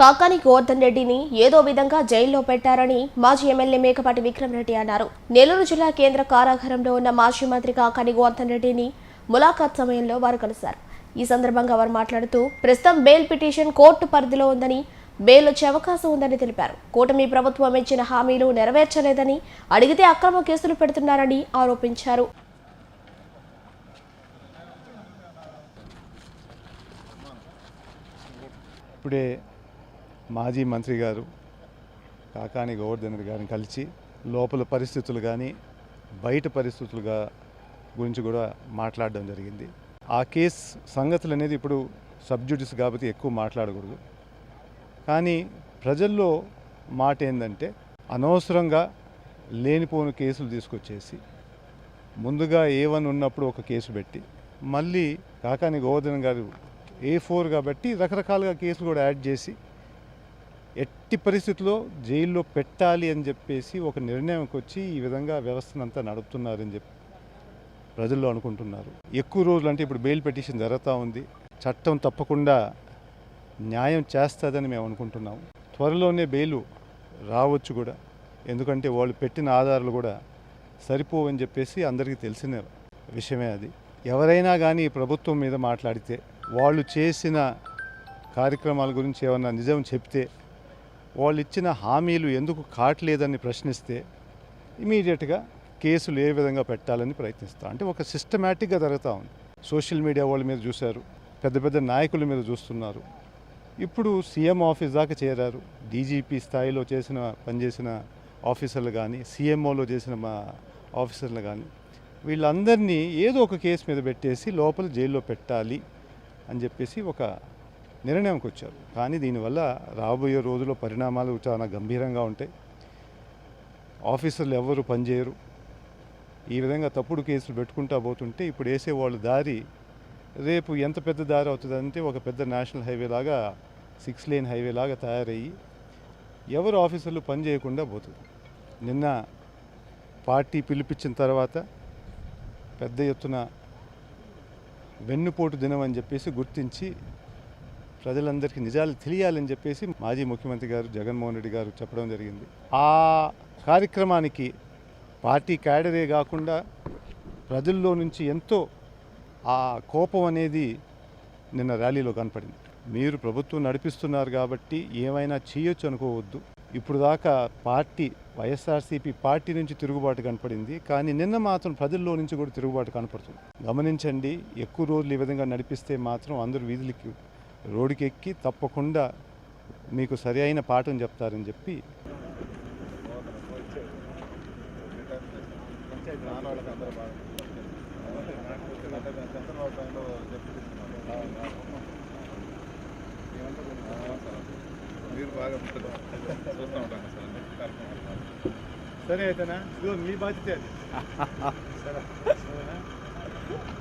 కాకాని గోవర్ధన్ రెడ్డిని ఏదో విధంగా జైల్లో పెట్టారని మాజీ ఎమ్మెల్యే మేకపాటి విక్రమరెడ్డి అన్నారు. నెల్లూరు జిల్లా కేంద్ర కారాగారంలో ఉన్న మాజీ మంత్రి కాకాని గోవర్ధన్ రెడ్డిని ములాఖాత్ సమయంలో వారు కలిశారు. ఈ సందర్భంగా వారు మాట్లాడుతూ ప్రస్తుతం బెయిల్ పిటిషన్ కోర్టు పరిధిలో ఉందని బెయిల్ వచ్చే అవకాశం ఉందని తెలిపారు. కూటమి ప్రభుత్వం ఇచ్చిన హామీలు నెరవేర్చలేదని అడిగితే అక్రమ కేసులు పెడుతున్నారని ఆరోపించారు. ఇప్పుడే మాజీ మంత్రి గారు కాకాని గోవర్ధన్ గారిని కలిసి లోపల పరిస్థితులు కానీ బయట పరిస్థితులుగా గురించి కూడా మాట్లాడడం జరిగింది. ఆ కేసు సంగతులు అనేది ఇప్పుడు సబ్జుడిస్ కాబట్టి ఎక్కువ మాట్లాడకూడదు. కానీ ప్రజల్లో మాట ఏంటంటే అనవసరంగా లేనిపోని కేసులు తీసుకొచ్చేసి ముందుగా ఏ వన్ ఉన్నప్పుడు ఒక కేసు పెట్టి మళ్ళీ కాకాని గోవర్ధన్ గారు ఏ ఫోర్ కాబట్టి రకరకాలుగా కేసులు కూడా యాడ్ చేసి ఎట్టి పరిస్థితుల్లో జైల్లో పెట్టాలి అని చెప్పేసి ఒక నిర్ణయంకి వచ్చి ఈ విధంగా వ్యవస్థనంతా నడుపుతున్నారని చెప్పి ప్రజల్లో అనుకుంటున్నారు. ఎక్కువ రోజులు అంటే ఇప్పుడు బెయిల్ పిటిషన్ జరుగుతూ ఉంది. చట్టం తప్పకుండా న్యాయం చేస్తుందని మేము అనుకుంటున్నాము త్వరలోనే బెయిలు రావచ్చు కూడా. ఎందుకంటే వాళ్ళు పెట్టిన ఆధారాలు కూడా సరిపోవని చెప్పేసి అందరికీ తెలిసిన విషయమే అది. ఎవరైనా కానీ ప్రభుత్వం మీద మాట్లాడితే వాళ్ళు చేసిన కార్యక్రమాల గురించి ఏమన్నా నిజం చెప్తే వాళ్ళు ఇచ్చిన హామీలు ఎందుకు కావట్లేదని ప్రశ్నిస్తే ఇమీడియట్గా కేసులు ఏ విధంగా పెట్టాలని ప్రయత్నిస్తాం. అంటే ఒక సిస్టమేటిక్గా జరుగుతూ ఉంది. సోషల్ మీడియా వాళ్ళ మీద చూశారు పెద్ద పెద్ద నాయకుల మీద చూస్తున్నారు. ఇప్పుడు సీఎం ఆఫీస్ దాకా చేరారు. డీజీపీ స్థాయిలో చేసిన పనిచేసిన ఆఫీసర్లు కానీ సీఎంఓలో చేసిన మా ఆఫీసర్లు కానీ వీళ్ళందరినీ ఏదో ఒక కేసు మీద పెట్టేసి లోపల జైల్లో పెట్టాలి అని చెప్పేసి ఒక నిర్ణయంకి వచ్చారు కానీ దీనివల్ల రాబోయే రోజుల్లో పరిణామాలు చాలా గంభీరంగా ఉంటాయి. ఆఫీసర్లు ఎవరు పనిచేయరు. ఈ విధంగా తప్పుడు కేసులు పెట్టుకుంటా పోతుంటే ఇప్పుడు వేసే వాళ్ళు దారి రేపు ఎంత పెద్ద దారి అవుతుందంటే ఒక పెద్ద నేషనల్ హైవే లాగా సిక్స్ లేన్ హైవే లాగా తయారయ్యి ఎవరు ఆఫీసర్లు పని చేయకుండా పోతుంది. నిన్న పార్టీ పిలిపించిన తర్వాత పెద్ద ఎత్తున వెన్నుపోటు దినం అని చెప్పేసి గుర్తించి ప్రజలందరికీ నిజాలు తెలియాలని చెప్పేసి మాజీ ముఖ్యమంత్రి గారు జగన్మోహన్ రెడ్డి గారు చెప్పడం జరిగింది. ఆ కార్యక్రమానికి పార్టీ క్యాడరే కాకుండా ప్రజల్లో నుంచి ఎంతో ఆ కోపం అనేది నిన్న ర్యాలీలో కనపడింది. మీరు ప్రభుత్వం నడిపిస్తున్నారు కాబట్టి ఏమైనా చేయొచ్చు అనుకోవద్దు. ఇప్పుడు దాకా పార్టీ వైఎస్ఆర్సీపీ పార్టీ నుంచి తిరుగుబాటు కనపడింది. కానీ నిన్న మాత్రం ప్రజల్లో నుంచి కూడా తిరుగుబాటు కనపడుతుంది. గమనించండి ఎక్కువ రోజులు ఈ విధంగా నడిపిస్తే మాత్రం అందరూ వీధులకి రోడ్డుకి ఎక్కి తప్పకుండా మీకు సరి అయిన పాఠం చెప్తారని చెప్పి మీరు బాగా ఉంటుంది చూస్తూ ఉంటాను సార్ అయితేనా మీ బాధ్యత అది. సరే.